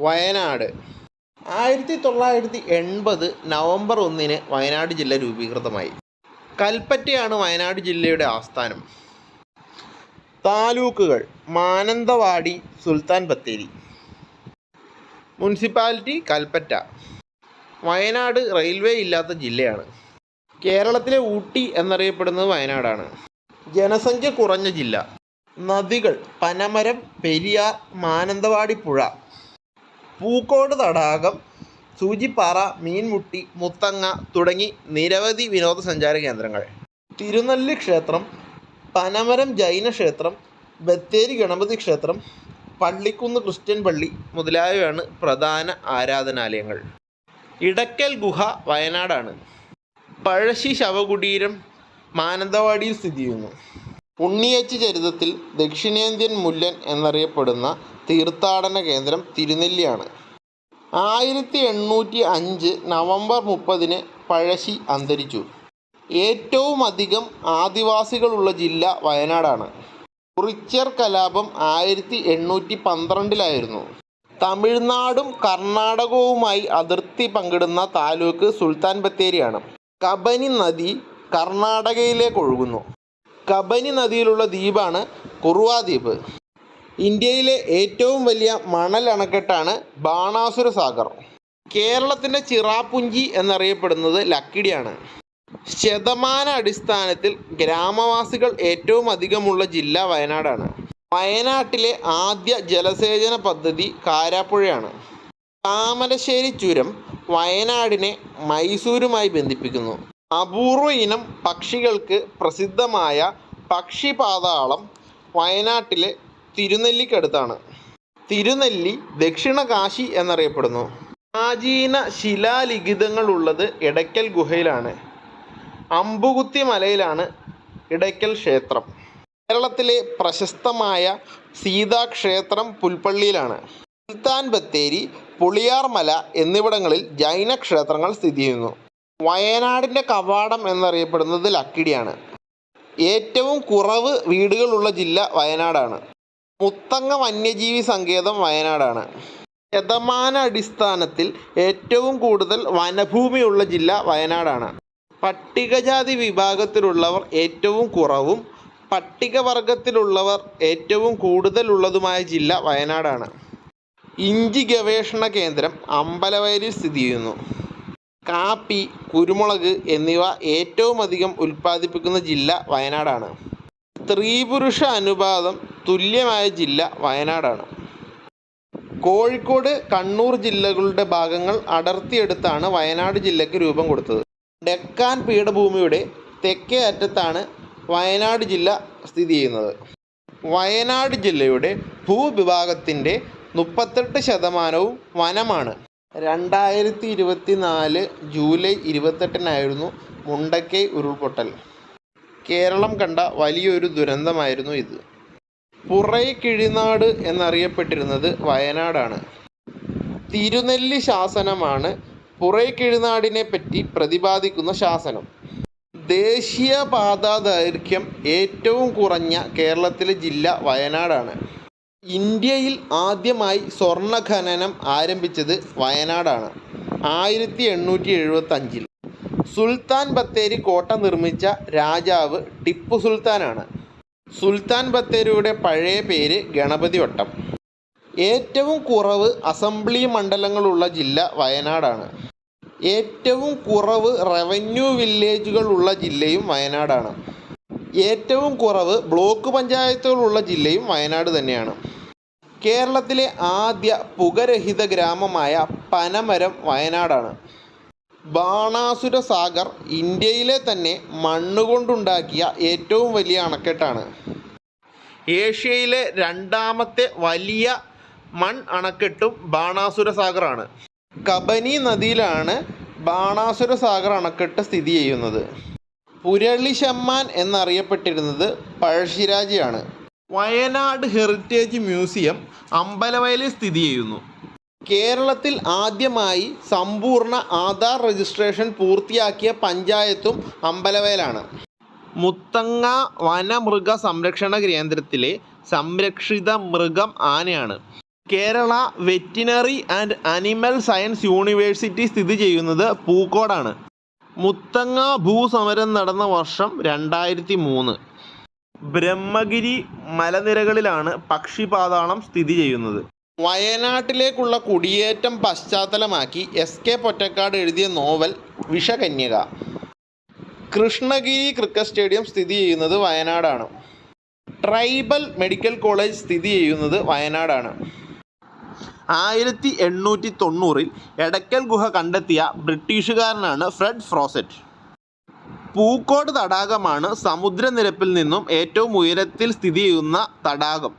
വയനാട്. ആയിരത്തി തൊള്ളായിരത്തി എൺപത് നവംബർ ഒന്നിന് വയനാട് ജില്ല രൂപീകൃതമായി. കൽപ്പറ്റയാണ് വയനാട് ജില്ലയുടെ ആസ്ഥാനം. താലൂക്കുകൾ മാനന്തവാടി സുൽത്താൻ ബത്തേരി. മുനിസിപ്പാലിറ്റി കൽപ്പറ്റ. വയനാട് റെയിൽവേ ഇല്ലാത്ത ജില്ലയാണ്. കേരളത്തിലെ ഊട്ടി എന്നറിയപ്പെടുന്നത് വയനാടാണ്. ജനസംഖ്യ കുറഞ്ഞ ജില്ല. നദികൾ പനമരം പെരിയാർ മാനന്തവാടി പുഴ. പൂക്കോട് തടാകം സൂചിപ്പാറ മീൻമുട്ടി മുത്തങ്ങ തുടങ്ങി നിരവധി വിനോദസഞ്ചാര കേന്ദ്രങ്ങൾ. തിരുനെല്ലി ക്ഷേത്രം പനമരം ജൈന ക്ഷേത്രം ബത്തേരി ഗണപതി ക്ഷേത്രം പള്ളിക്കുന്ന് ക്രിസ്ത്യൻ പള്ളി മുതലായവയാണ് പ്രധാന ആരാധനാലയങ്ങൾ. ഇടക്കൽ ഗുഹ വയനാടാണ്. പഴശ്ശി ശവകുടീരം മാനന്തവാടിയിൽ സ്ഥിതി ചെയ്യുന്നു. ഉണ്ണിയച്ചി ചരിതത്തിൽ ദക്ഷിണേന്ത്യൻ മുല്ലൻ എന്നറിയപ്പെടുന്ന തീർത്ഥാടന കേന്ദ്രം തിരുനെല്ലിയാണ്. ആയിരത്തി എണ്ണൂറ്റി അഞ്ച് നവംബർ മുപ്പതിന് പഴശ്ശി അന്തരിച്ചു. ഏറ്റവും അധികം ആദിവാസികളുള്ള ജില്ല വയനാടാണ്. കുറിച്യർ കലാപം ആയിരത്തി എണ്ണൂറ്റി പന്ത്രണ്ടിലായിരുന്നു തമിഴ്നാടും കർണാടകവുമായി അതിർത്തി പങ്കിടുന്ന താലൂക്ക് സുൽത്താൻ ബത്തേരിയാണ്. കബനി നദി കർണാടകയിലേക്ക് ഒഴുകുന്നു. കബനി നദിയിലുള്ള ദ്വീപാണ് കുറുവ ദ്വീപ്. ഇന്ത്യയിലെ ഏറ്റവും വലിയ മണൽ അണക്കെട്ടാണ് ബാണാസുര സാഗർ. കേരളത്തിന്റെ ചിറാപ്പുഞ്ചി എന്നറിയപ്പെടുന്നത് ലക്കിടിയാണ്. ശതമാന അടിസ്ഥാനത്തിൽ ഗ്രാമവാസികൾ ഏറ്റവും അധികമുള്ള ജില്ല വയനാടാണ്. വയനാട്ടിലെ ആദ്യ ജലസേചന പദ്ധതി കാരാപ്പുഴയാണ്. താമരശ്ശേരി ചുരം വയനാടിനെ മൈസൂരുമായി ബന്ധിപ്പിക്കുന്നു. അപൂർവ ഇനം പക്ഷികൾക്ക് പ്രസിദ്ധമായ പക്ഷിപാതാളം വയനാട്ടിലെ തിരുനെല്ലിക്കടുത്താണ്. തിരുനെല്ലി ദക്ഷിണ കാശി എന്നറിയപ്പെടുന്നു. പ്രാചീന ശിലാലിഖിതങ്ങൾ ഉള്ളത് ഇടയ്ക്കൽ ഗുഹയിലാണ്. അമ്പുകുത്തി മലയിലാണ് ഇടയ്ക്കൽ ക്ഷേത്രം. കേരളത്തിലെ പ്രശസ്തമായ സീതാക്ഷേത്രം പുൽപ്പള്ളിയിലാണ്. സുൽത്താൻ ബത്തേരി പുളിയാർമല എന്നിവിടങ്ങളിൽ ജൈന ക്ഷേത്രങ്ങൾ സ്ഥിതി ചെയ്യുന്നു. വയനാടിന്റെ കവാടം എന്നറിയപ്പെടുന്നത് ലക്കിടിയാണ്. ഏറ്റവും കുറവ് വീടുകളുള്ള ജില്ല വയനാടാണ്. മുത്തങ്ങ വന്യജീവി സങ്കേതം വയനാടാണ്. ശതമാന അടിസ്ഥാനത്തിൽ ഏറ്റവും കൂടുതൽ വനഭൂമിയുള്ള ജില്ല വയനാടാണ്. പട്ടികജാതി വിഭാഗത്തിലുള്ളവർ ഏറ്റവും കുറവും പട്ടികവർഗത്തിലുള്ളവർ ഏറ്റവും കൂടുതലുള്ളതുമായ ജില്ല വയനാടാണ്. ഇഞ്ചി ഗവേഷണ കേന്ദ്രം അമ്പലവയലിൽ സ്ഥിതി ചെയ്യുന്നു. കാപ്പി കുരുമുളക് എന്നിവ ഏറ്റവും അധികം ഉൽപ്പാദിപ്പിക്കുന്ന ജില്ല വയനാടാണ്. സ്ത്രീപുരുഷ അനുപാതം തുല്യമായ ജില്ല വയനാടാണ്. കോഴിക്കോട് കണ്ണൂർ ജില്ലകളുടെ ഭാഗങ്ങൾ അടർത്തിയെടുത്താണ് വയനാട് ജില്ലയ്ക്ക് രൂപം കൊടുത്തത്. ഡെക്കാൻ പീഠഭൂമിയുടെ തെക്കേ അറ്റത്താണ് വയനാട് ജില്ല സ്ഥിതി ചെയ്യുന്നത്. വയനാട് ജില്ലയുടെ ഭൂവിഭാഗത്തിന്റെ മുപ്പത്തെട്ട് ശതമാനവും വനമാണ്. രണ്ടായിരത്തി ഇരുപത്തി നാല് ജൂലൈ ഇരുപത്തെട്ടിനായിരുന്നു മുണ്ടക്കൈ ഉരുൾപൊട്ടൽ. കേരളം കണ്ട വലിയൊരു ദുരന്തമായിരുന്നു ഇത്. പുറൈ കിഴിനാട് എന്നറിയപ്പെട്ടിരുന്നത് വയനാടാണ്. തിരുനെല്ലി ശാസനമാണ് പുറൈ കിഴിനാടിനെ പറ്റി പ്രതിപാദിക്കുന്ന ശാസനം. ദേശീയപാതാ ദൈർഘ്യം ഏറ്റവും കുറഞ്ഞ കേരളത്തിലെ ജില്ല വയനാടാണ്. ഇന്ത്യയിൽ ആദ്യമായി സ്വർണ ഖനനം ആരംഭിച്ചത് വയനാടാണ്. ആയിരത്തി എണ്ണൂറ്റി എഴുപത്തഞ്ചിൽ സുൽത്താൻ ബത്തേരി കോട്ട നിർമ്മിച്ച രാജാവ് ടിപ്പു സുൽത്താനാണ്. സുൽത്താൻ ബത്തേരിയുടെ പഴയ പേര് ഗണപതി വട്ടം. ഏറ്റവും കുറവ് അസംബ്ലി മണ്ഡലങ്ങളുള്ള ജില്ല വയനാടാണ്. ഏറ്റവും കുറവ് റവന്യൂ വില്ലേജുകളുള്ള ജില്ലയും വയനാടാണ്. ഏറ്റവും കുറവ് ബ്ലോക്ക് പഞ്ചായത്തുകളുള്ള ജില്ലയും വയനാട് തന്നെയാണ്. കേരളത്തിലെ ആദ്യ പുകരഹിത ഗ്രാമമായ പനമരം വയനാടാണ്. ബാണാസുര സാഗർ ഇന്ത്യയിലെ തന്നെ മണ്ണുകൊണ്ടുണ്ടാക്കിയ ഏറ്റവും വലിയ അണക്കെട്ടാണ്. ഏഷ്യയിലെ രണ്ടാമത്തെ വലിയ മൺ അണക്കെട്ടും ബാണാസുര സാഗറാണ്. കബനി നദിയിലാണ് ബാണാസുര സാഗർ അണക്കെട്ട് സ്ഥിതി ചെയ്യുന്നത്. പുരളിശമ്മാൻ എന്നറിയപ്പെട്ടിരുന്നത് പഴശ്ശിരാജയാണ്. വയനാട് ഹെറിറ്റേജ് മ്യൂസിയം അമ്പലവയലിൽ സ്ഥിതി ചെയ്യുന്നു. കേരളത്തിൽ ആദ്യമായി സമ്പൂർണ ആധാർ രജിസ്ട്രേഷൻ പൂർത്തിയാക്കിയ പഞ്ചായത്തും അമ്പലവയലാണ്. മുത്തങ്ങ വനമൃഗ സംരക്ഷണ കേന്ദ്രത്തിലെ സംരക്ഷിത മൃഗം ആനയാണ്. Kerala veterinary and animal science university സ്ഥിതി ചെയ്യുന്നത് പൂക്കോടാണ്. മുത്തങ്ങ ഭൂസമരം നടന്ന വർഷം രണ്ടായിരത്തി മൂന്ന്. ബ്രഹ്മഗിരി മലനിരകളിലാണ് പക്ഷിപാതാളം സ്ഥിതി ചെയ്യുന്നത്. വയനാട്ടിലേക്കുള്ള കുടിയേറ്റം പശ്ചാത്തലമാക്കി എസ് കെ പൊറ്റക്കാട് എഴുതിയ novel Vishakanyaka. Krishnagiri cricket stadium സ്ഥിതി ചെയ്യുന്നത് വയനാടാണ്. ട്രൈബൽ മെഡിക്കൽ കോളേജ് സ്ഥിതി ചെയ്യുന്നത് വയനാടാണ്. ആയിരത്തി എണ്ണൂറ്റി തൊണ്ണൂറിൽ എടക്കൽ ഗുഹ കണ്ടെത്തിയ ബ്രിട്ടീഷുകാരനാണ് ഫ്രെഡ് ഫ്രോസറ്റ്. പൂക്കോട് തടാകമാണ് സമുദ്രനിരപ്പിൽ നിന്നും ഏറ്റവും ഉയരത്തിൽ സ്ഥിതി ചെയ്യുന്ന തടാകം.